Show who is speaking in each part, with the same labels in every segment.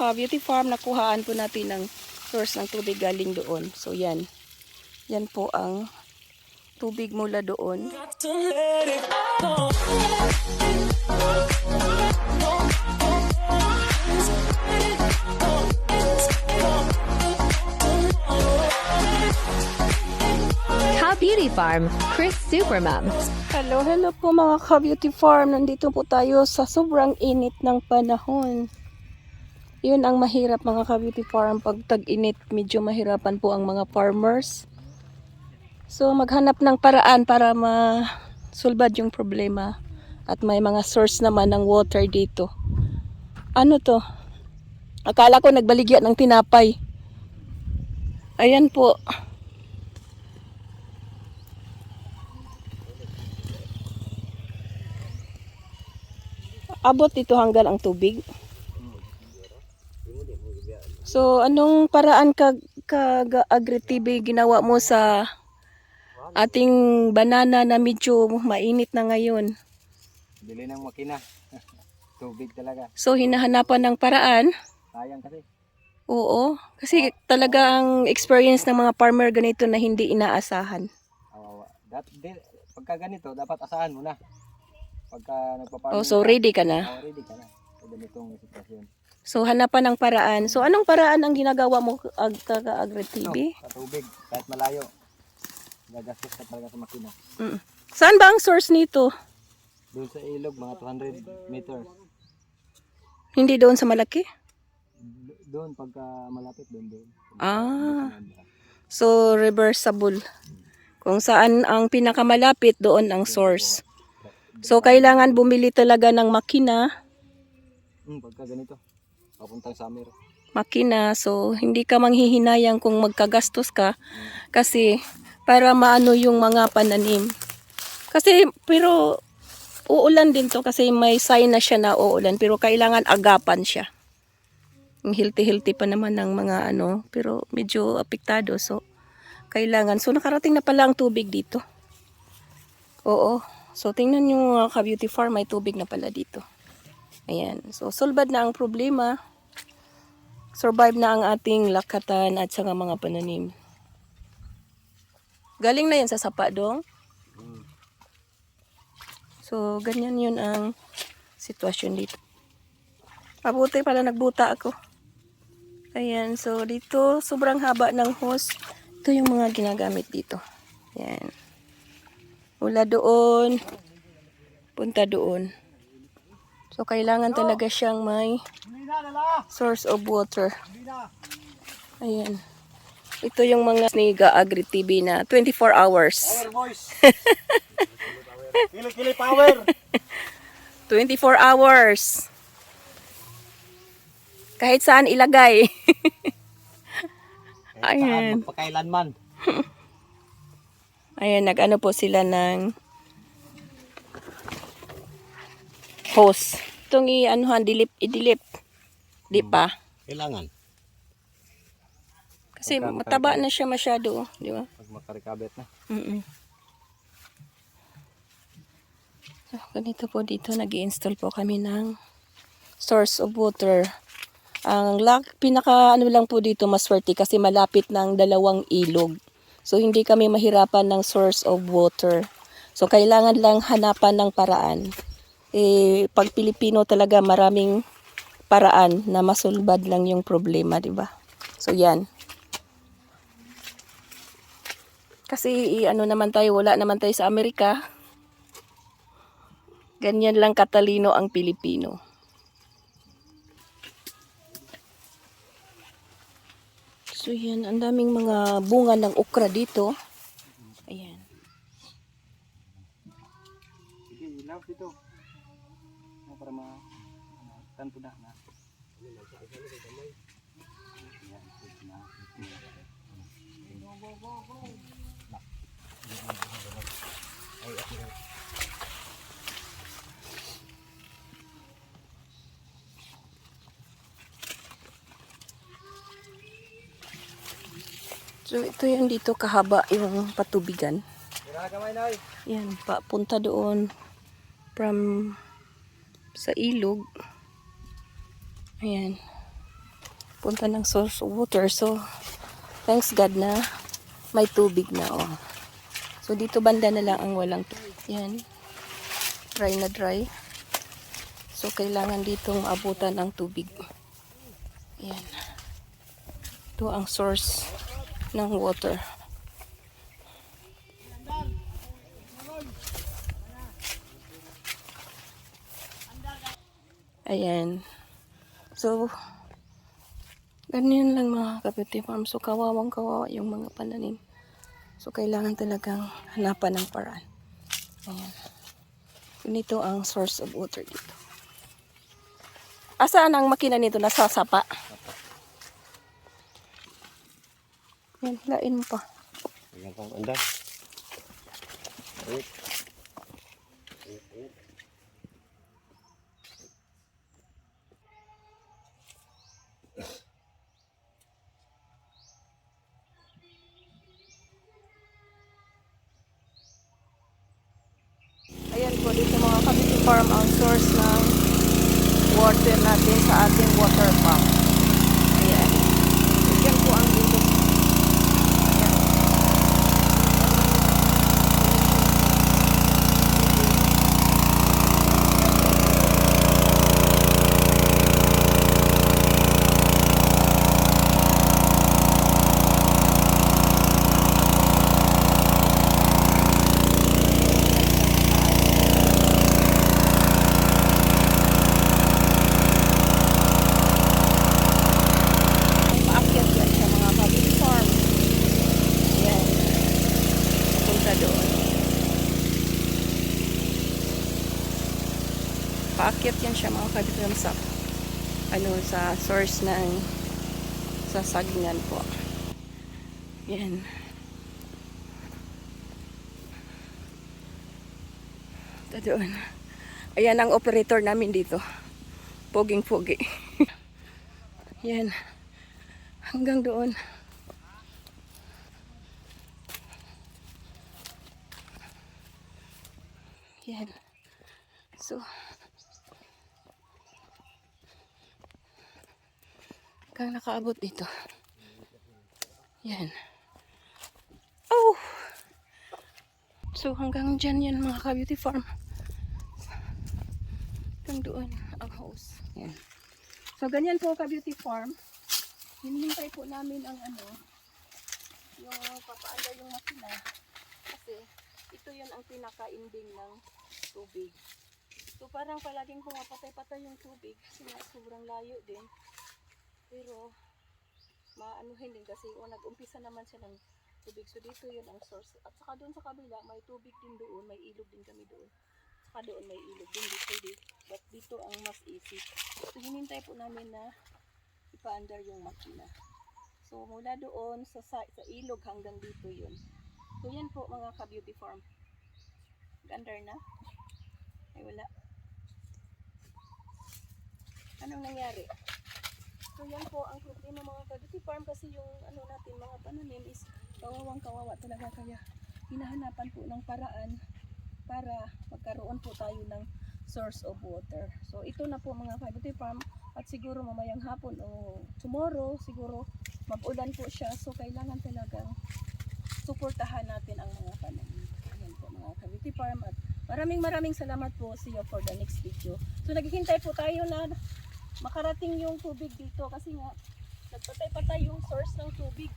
Speaker 1: ka-beauty farm, nakuhaan po natin ng source ng tubig galing doon. So yan. Yan po ang tubig mula doon.
Speaker 2: Beauty Farm, Chris Supermom.
Speaker 1: Hello, hello po mga ka-beauty farm. Nandito po tayo sa sobrang init ng panahon. Yun ang mahirap mga ka-beauty farm. Pag tag-init, medyo mahirapan po ang mga farmers. So, maghanap ng paraan para ma-sulbad yung problema. At may mga source naman ng water dito. Ano to? Akala ko nagbaligya ng tinapay. Ayan po. abot dito hanggang ang tubig. So, anong paraan ka, ka agritibe ginawa mo sa ating banana na medyo mainit na ngayon?
Speaker 3: Bili ng makina. Tubig talaga.
Speaker 1: So, hinahanapan ng paraan.
Speaker 3: Sayang kasi.
Speaker 1: Oo. Kasi talaga ang experience ng mga farmer ganito na hindi inaasahan.
Speaker 3: Awawa. Dat, di, pagka ganito, dapat asahan mo na. Pagka nagpaparm.
Speaker 1: Oh, so ready ka na.
Speaker 3: Oh, ready ka na. Sa ganitong sitwasyon.
Speaker 1: So, hanapan ng paraan. So, anong paraan ang ginagawa mo ag agritibe?
Speaker 3: Sa tubig. Kahit malayo. Gagastos ka talaga sa makina.
Speaker 1: Mm. Saan ba ang source nito?
Speaker 3: Doon sa ilog, mga 200 meters.
Speaker 1: Hindi doon sa malaki?
Speaker 3: Do- Doon, pagka malapit, doon doon.
Speaker 1: Ah. So, reversible. Kung saan ang pinakamalapit, doon ang source. So, kailangan bumili talaga ng makina.
Speaker 3: Hmm, pagka ganito. Papuntang summer.
Speaker 1: Makina. So, hindi ka manghihinayang kung magkagastos ka. Kasi, para maano yung mga pananim. Kasi, pero, uulan din to kasi may sign na siya na uulan. Pero, kailangan agapan siya. Ang healthy-healthy pa naman ng mga ano. Pero, medyo apektado. So, kailangan. So, nakarating na pala ang tubig dito. Oo. So, tingnan nyo mga ka-beauty farm, may tubig na pala dito. Ayan. So, solbad na ang problema. Survive na ang ating lakatan at saka mga pananim. Galing na yan sa sapa dong. So, ganyan yun ang sitwasyon dito. Mabuti pala nagbuta ako. Ayan, so dito sobrang haba ng hose. Ito yung mga ginagamit dito. Ayan. Mula doon, punta doon. So kailangan talaga siyang may source of water. Ayan. Ito yung mga Sniga Agri TV na 24 hours.
Speaker 3: boys! Kili-kili power!
Speaker 1: 24 hours. Kahit saan ilagay. Ayan.
Speaker 3: Magpakailanman.
Speaker 1: Ayan, nag-ano po sila ng hose. Itong i-anuhan, dilip, idilip. Di pa.
Speaker 3: Kailangan.
Speaker 1: Kasi
Speaker 3: Pagka
Speaker 1: mataba na siya masyado, oh, di ba?
Speaker 3: Pag makarikabit na.
Speaker 1: Mm So, ganito po dito, nag install po kami ng source of water. Ang lak, pinaka ano lang po dito, maswerte kasi malapit ng dalawang ilog. So, hindi kami mahirapan ng source of water. So, kailangan lang hanapan ng paraan. Eh, pag Pilipino talaga maraming paraan na masulbad lang yung problema, di ba? So, yan. Kasi ano naman tayo, wala naman tayo sa Amerika. Ganyan lang katalino ang Pilipino. So yan, ang daming mga bunga ng okra dito. Ayan.
Speaker 3: Sige, ilaw dito. Para ma... ano, Tanto na na.
Speaker 1: So ito yan dito kahaba yung patubigan. Yan, papunta doon from sa ilog. Ayan. punta ng source of water. So, thanks God na may tubig na. Oh. So, dito banda na lang ang walang tubig. Yan. Dry na dry. So, kailangan ditong abutan ng tubig. Yan. Ito ang source ng water. Ayan. So, ganyan lang mga kapitid farm. So, kawawang kawawa yung mga pananim. So, kailangan talagang hanapan ng paraan. Ayan. Ganito ang source of water dito. Asaan ang makina nito? Nasa sapa. Yan, lain mo pa.
Speaker 4: Ayan pang andar. Ayun.
Speaker 1: Ayan po dito mga kabiti farm ang source ng water natin sa ating water pump. Ayan. Yan po ang dito. Ayan. Paakyat yan sa mga kabiti farm. Ayan. Punta doon. Paakyat yan farm sa ano sa source ng sa saglingan po. Yan. Ito doon. Ayan ang operator namin dito. Poging-pogi. Yan. Hanggang doon. Yan. So, hanggang nakaabot dito. Yan. Oh! So, hanggang dyan yan mga ka-beauty farm. Hanggang doon ang house. Yan. So, ganyan po ka-beauty farm. Hinihintay po namin ang ano, yung papaanda yung makina. Kasi, ito yun ang pinaka-ending ng tubig. So, parang palaging pumapatay-patay yung tubig kasi sobrang layo din. Pero, maanuhin din kasi o nag-umpisa naman siya ng tubig. So, dito yun ang source. At saka doon sa kabila, may tubig din doon, may ilog din kami doon. Saka doon may ilog din dito. dito. But dito ang mas easy. So, hinintay po namin na ipa-under yung makina. So, mula doon sa, sa, sa ilog hanggang dito yun. So, yan po mga ka-beauty farm. Under na? Ay, wala. Anong nangyari? So, yan po ang problema mga ka-beauty farm kasi yung ano natin, mga pananim is kawawang kawawa talaga kaya hinahanapan po ng paraan para magkaroon po tayo ng source of water. So, ito na po mga ka-beauty farm at siguro mamayang hapon o tomorrow siguro mag-ulan po siya so kailangan talagang suportahan natin ang mga pananim. Ayan po mga ka-beauty farm at maraming maraming salamat po see you for the next video. So naghihintay po tayo na makarating yung tubig dito kasi nga nagpatay-patay yung source ng tubig.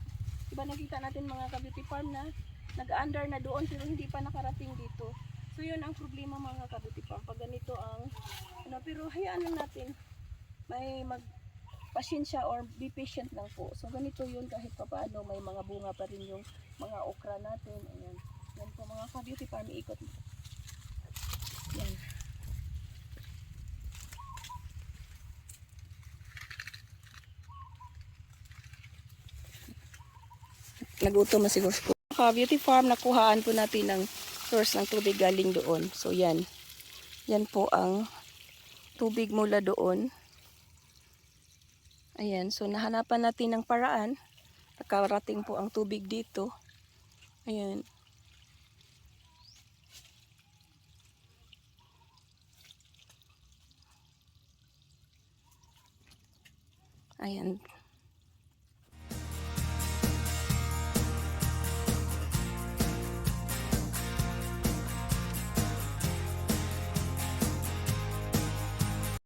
Speaker 1: Diba nakita natin mga ka-beauty farm na nag-under na doon pero hindi pa nakarating dito. So yun ang problema mga ka-beauty farm. Pag ganito ang ano, pero hayaan lang natin may mag pasensya or be patient lang po. So ganito yun kahit pa paano may mga bunga pa rin yung mga okra natin. Ayan. Yan po mga ka-beauty farm iikot. Nagutom na siguro po. Ka-beauty farm nakuhaan po natin ng source ng tubig galing doon. So yan. Yan po ang tubig mula doon. Ayan, so nahanapan natin ng paraan. Nakarating po ang tubig dito. Ayan. Ayan.